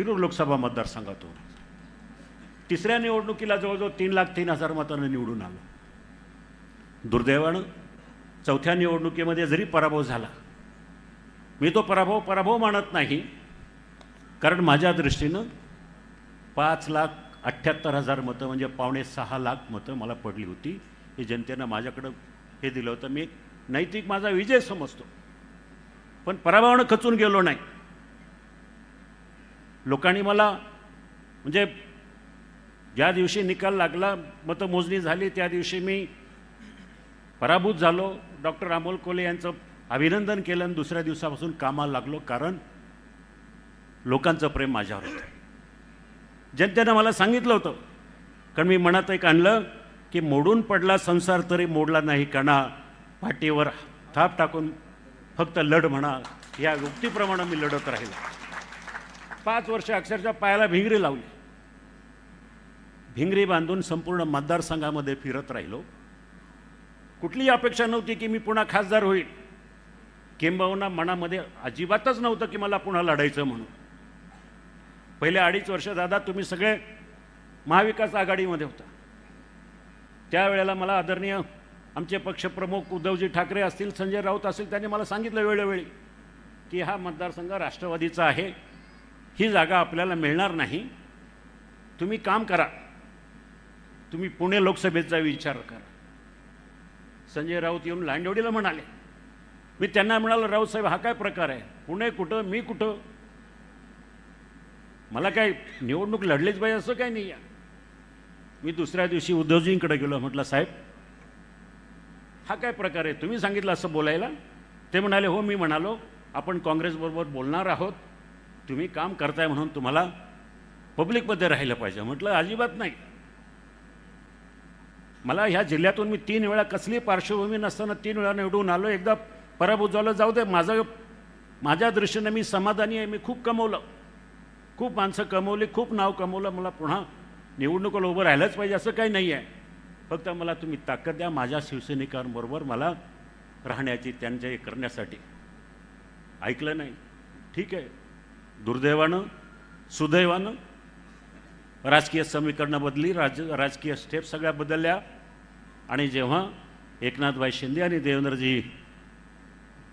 शिरूर लोकसभा मतदारसंघातून. तिसऱ्या निवडणुकीला जवळजवळ तीन लाख तीन हजार मतांना निवडून आलो. दुर्दैवानं चौथ्या निवडणुकीमध्ये जरी पराभव झाला मी तो पराभव पराभव मानत नाही कारण माझ्या दृष्टीनं पाच लाख अठ्ठ्याहत्तर हजार मतं म्हणजे पावणे सहा लाख मतं मला पडली होती. हे जनतेनं माझ्याकडं हे दिलं होतं. मी नैतिक माझा विजय समजतो. पण पराभवानं खचून गेलो नाही. लोकांनी मला म्हणजे ज्या दिवशी निकाल लागला मतमोजणी झाली त्या दिवशी मी पराभूत झालो. डॉक्टर अमोल कोले यांचं अभिनंदन केलं आणि दुसऱ्या दिवसापासून कामाला लागलो कारण लोकांचं प्रेम माझ्यावर होतं. जनतेनं मला सांगितलं होतं कारण मी मनात एक आणलं की मोडून पडला संसार तरी मोडला नाही कणा पाठीवर थाप टाकून फक्त लढ म्हणा या युक्तीप्रमाणे मी लढत राहिलो. पाच वर्ष अक्षरशः पायाला भिंगरी लावली. भिंगरी बांधून संपूर्ण मतदारसंघामध्ये फिरत राहिलो. कुठलीही अपेक्षा नव्हती की मी पुन्हा खासदार होईल. किंबहुना मनामध्ये अजिबातच नव्हतं की मला पुन्हा लढायचं म्हणून. पहिले अडीच वर्ष दादा तुम्ही सगळे महाविकास आघाडीमध्ये होता. त्यावेळेला मला आदरणीय आमचे पक्षप्रमुख उद्धवजी ठाकरे असतील संजय राऊत असतील त्यांनी मला सांगितलं वेळोवेळी की हा मतदारसंघ राष्ट्रवादीचा आहे. ही जागा आपल्याला मिळणार नाही. तुम्ही काम करा. तुम्ही पुणे लोकसभेचा विचार करा. संजय राऊत येऊन लांडवडीला म्हणाले. मी त्यांना म्हणालो राऊत साहेब हा काय प्रकार आहे? पुणे कुठं? मी कुठं? मला काय निवडणूक लढलीच पाहिजे असं काय नाही आहे. मी दुसऱ्या दिवशी उद्धवजींकडे गेलो म्हटलं साहेब हा काय प्रकार आहे? तुम्ही सांगितलं असं बोलायला? ते म्हणाले हो मी म्हणालो आपण काँग्रेसबरोबर बोलणार आहोत. तुम्ही काम करताय म्हणून तुम्हाला पब्लिकमध्ये राहिलं पाहिजे. म्हटलं अजिबात नाही. मला ह्या जिल्ह्यातून मी तीन वेळा कसली पार्श्वभूमी नसताना तीन वेळा निवडून आलो. एकदा पराभूत झालं जाऊ दे माझं माझ्या दृष्टीने मी समाधानी आहे. मी खूप कमवलं. खूप माणसं कमवली खूप नाव कमवलं. मला पुन्हा निवडणुकीला उभं राहिलंच पाहिजे असं काही नाही आहे. फक्त मला तुम्ही ताकद द्या माझ्या शिवसैनिकांबरोबर मला राहण्याची त्यांच्या हे करण्यासाठी. ऐकलं नाही. ठीक आहे. दुर्दैवानं सुदैवानं राजकीय समीकरणं बदली राज राजकीय स्टेप सगळ्या बदलल्या. आणि जेव्हा एकनाथभाई शिंदे आणि देवेंद्रजी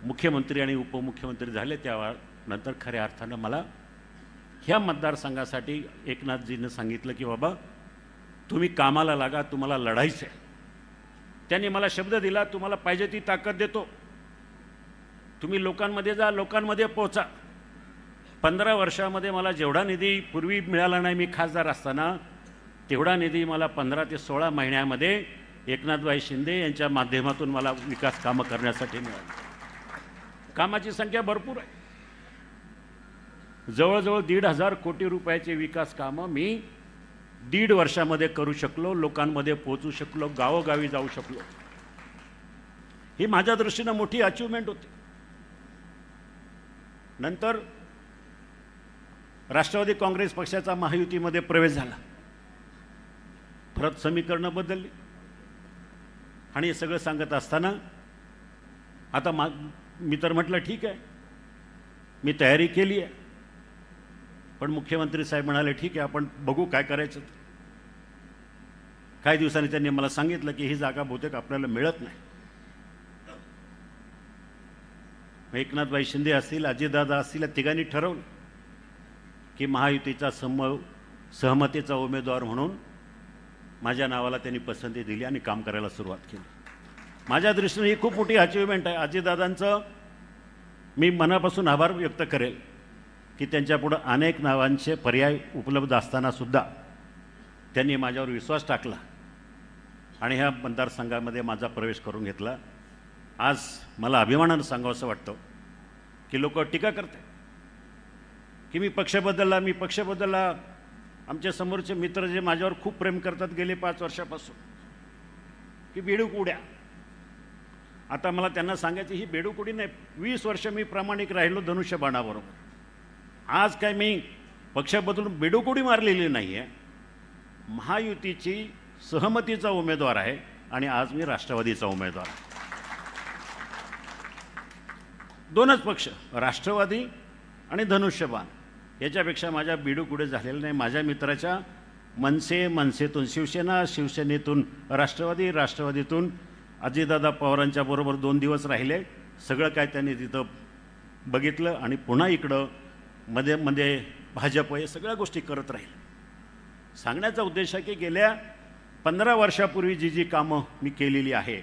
मुख्यमंत्री आणि उपमुख्यमंत्री झाले तेव्हा नंतर खऱ्या अर्थानं मला ह्या मतदारसंघासाठी एकनाथजीनं सांगितलं की बाबा तुम्ही कामाला लागा तुम्हाला लढायचं आहे. त्यांनी मला शब्द दिला तुम्हाला पाहिजे ती ताकद देतो. तुम्ही लोकांमध्ये जा लोकांमध्ये पोहोचा पंधरा वर्षामध्ये मला जेवढा निधी पूर्वी मिळाला नाही मी खासदार असताना तेवढा निधी मला पंधरा ते सोळा महिन्यामध्ये एकनाथभाई शिंदे यांच्या माध्यमातून मला विकास कामं करण्यासाठी मिळाली. कामाची संख्या भरपूर आहे. जवळजवळ दीड हजार कोटी रुपयाचे विकास कामं मी दीड वर्षामध्ये करू शकलो लोकांमध्ये पोहोचू शकलो गावोगावी जाऊ शकलो. ही माझ्या दृष्टीनं मोठी अचिव्हमेंट होती. नंतर राष्ट्रवादी काँग्रेस पक्षाचा महायुतीमध्ये प्रवेश झाला. परत समीकरणं बदलली. आणि हे सगळं सांगत असताना आता मा मी तर म्हटलं ठीक आहे. मी तयारी केली आहे. पण मुख्यमंत्री साहेब म्हणाले ठीक आहे आपण बघू काय करायचं. काही दिवसांनी त्यांनी मला सांगितलं की ही जागा बहुतेक आपल्याला मिळत नाही. एकनाथभाई एकनाथबाई शिंदे असतील अजितदादा असतील या तिघांनी ठरवलं. की महायुतीचा सम सहमतीचा उमेदवार म्हणून माझ्या नावाला त्यांनी पसंती दिली आणि काम करायला सुरुवात केली. माझ्या दृष्टीने ही खूप मोठी अचिव्हमेंट आहे. अजितदादांचं मी मनापासून आभार व्यक्त करेल की त्यांच्यापुढं अनेक नावांचे पर्याय उपलब्ध असतानासुद्धा त्यांनी माझ्यावर विश्वास टाकला आणि ह्या मतदारसंघामध्ये माझा प्रवेश करून घेतला. आज मला अभिमानानं सांगावं असं वाटतं की लोक टीका करते की मी पक्ष बदलला मी पक्ष बदलला. आमच्या समोरचे मित्र जे माझ्यावर खूप प्रेम करतात गेले पाच वर्षापासून की बेडूक उड्या. आता मला त्यांना सांगायची ही बेडूक उडी नाही वीस वर्ष मी प्रामाणिक राहिलो धनुष्यबाणाबरोबर आज काय मी पक्ष बदलून बेडूक उडी मारलेली नाही आहे महायुतीची सहमतीचा उमेदवार आहे आणि आज मी राष्ट्रवादीचा उमेदवार आहे. दोनच पक्ष राष्ट्रवादी आणि धनुष्यबाण. याच्यापेक्षा माझ्या बिडू कुठे झालेलं नाही. माझ्या मित्राच्या मनसे मनसेतून शिवसेना शिवसेनेतून राष्ट्रवादी राष्ट्रवादीतून अजितदादा पवारांच्या बरोबर दोन दिवस राहिले. सगळं काय त्यांनी तिथं बघितलं आणि पुन्हा इकडं मध्ये मध्ये भाजप हे सगळ्या गोष्टी करत राहील. सांगण्याचा उद्देश आहे की गेल्या पंधरा वर्षापूर्वी जी जी कामं मी केलेली आहे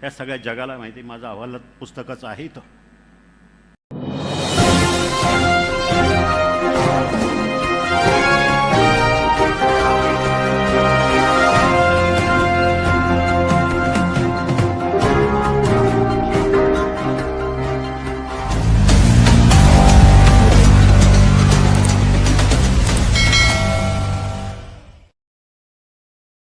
त्या सगळ्या जगाला माहिती माझं अहवालात पुस्तकाचं आहे इथं.